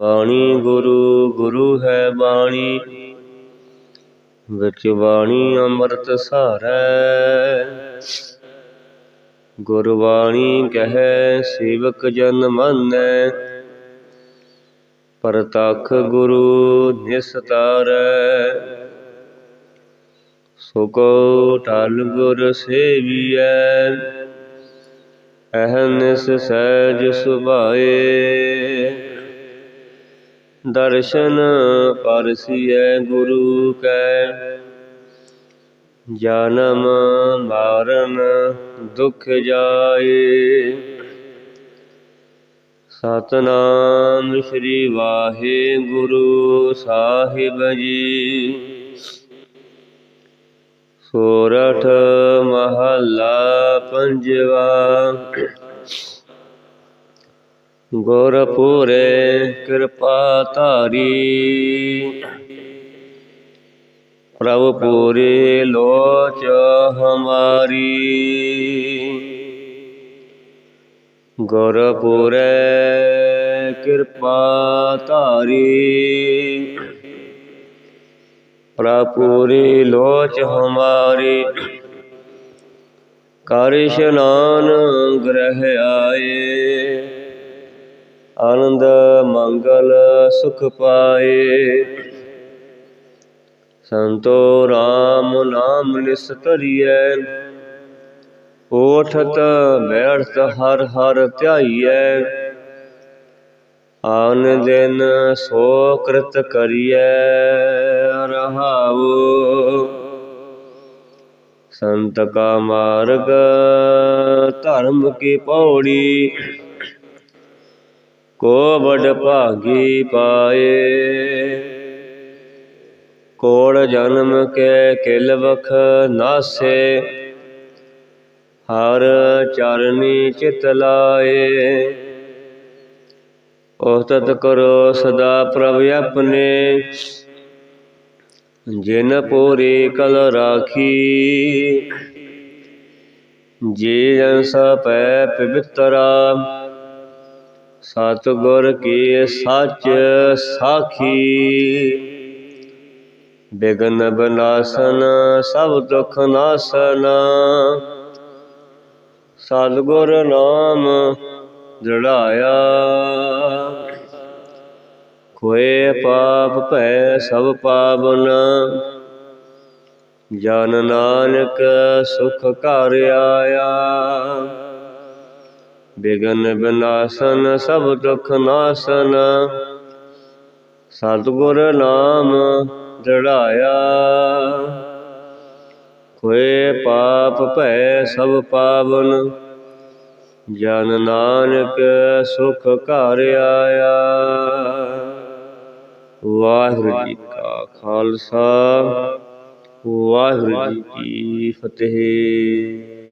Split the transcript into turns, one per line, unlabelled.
ਬਾਣੀ ਗੁਰੂ ਗੁਰੂ ਹੈ ਬਾਣੀ। ਵਿੱਚ ਬਾਣੀ ਅੰਮ੍ਰਿਤ ਸਾਰੈ। ਗੁਰਬਾਣੀ ਕਹੈ, ਸੇਵਕ ਜਨ ਮੰਨੈ। ਪਰਤਖ ਗੁਰੂ ਨਿਸਤਾਰੈ। ਸੋ ਕੋ ਟਲ ਗੁਰ ਸੇਵੀਐ। ਅਹਨਿਸ ਸਹਿਜ ਸੁਭਾਏ। ਦਰਸ਼ਨ ਪਰਸੀਐ ਗੁਰੂ ਕੈ। ਜਨਮ ਮਾਰਨ ਦੁਖ ਜਾਏ। ਸਤਨਾਮ ਸ੍ਰੀ ਵਾਹਿਗੁਰੂ ਸਾਹਿਬ ਜੀ। ਸੋਰਠ ਮਹੱਲਾ ਪੰਜਵਾ। ਗੁਰਪੁਰੇ ਕਿਰਪਾ ਧਾਰੀ। ਪ੍ਰਭ ਪੂਰੇ ਲੋਚ ਹਮਾਰੀ। ਗੁਰਪੁਰੇ ਕਿਰਪਾ ਧਾਰੀ। ਪ੍ਰਪੂਰੀ ਲੋਚ ਹਮਾਰੀ। ਕਰ ਇਸ਼ਨਾਨ ਗ੍ਰਹਿ ਆਏ। ਆਨੰਦ ਮੰਗਲ ਸੁਖ ਪਾਏ। ਸੰਤੋ RAM ਨਾਮ ਨਿਸ ਨਿਸਤਰੀਐ। ਓਠਤ ਬੈਠਤ ਹਰ ਹਰ ਧਿਆਈਐ ਆਨ ਦਿਨ ਸੋ ਕ੍ਰਿਤ ਕਰੀਐ ਰਹਾਉ। ਸੰਤ ਕਾ ਮਾਰਗ ਧਰਮ ਕੀ ਪੌੜੀ। ਕੋ ਬੜ ਭਾਗੀ ਪਾਏ। ਕੋੜ ਜਨਮ ਕੇ ਕਿਲ ਵਖ ਨਾਸੇ। ਹਰ ਚਰਨੀ ਚਿਤ ਲਾਏ। ਉਸਤਤ ਕਰੋ ਸਦਾ ਪ੍ਰਭ ਆਪਣੇ। ਜਿਨ ਪੂਰੀ ਕਲ ਰਾਖੀ। ਜੀ ਜਨ ਸਪੈ ਪਵਿੱਤਰਾ। ਸਤ ਕੀ ਸੱਚ ਸਾਖੀ। ਬਿਗਨ ਬਨਾਸਨ, ਸਭ ਦੁਖ ਨਾਸਨ। ਸਤਿਗੁਰ ਨਾਮ ਦ੍ਰਿੜਾਇਆ ਕੋਏ ਪਾਪ ਭੈ ਸਭ ਪਾਵਨ। ਜਨ ਨਾਨਕ ਸੁਖ ਘਰ ਆਇਆ। ਬਿਗਨ ਬਿਨਾਸਨ, ਸਭ ਦੁਖ ਨਾਸਨ। ਸਤਿਗੁਰ ਨਾਮ ਦ੍ਰਿੜਾਇਆ ਕੋਏ ਪਾਪ ਭੈ ਸਭ ਪਾਵਨ, ਜਨ ਨਾਨਕ ਸੁਖ ਘਰ ਆਇਆ। ਵਾਹਿਗੁਰੂ ਜੀ ਕਾ ਖਾਲਸਾ, ਵਾਹਿਗੁਰੂ ਜੀ ਕੀ ਫਤਿਹ।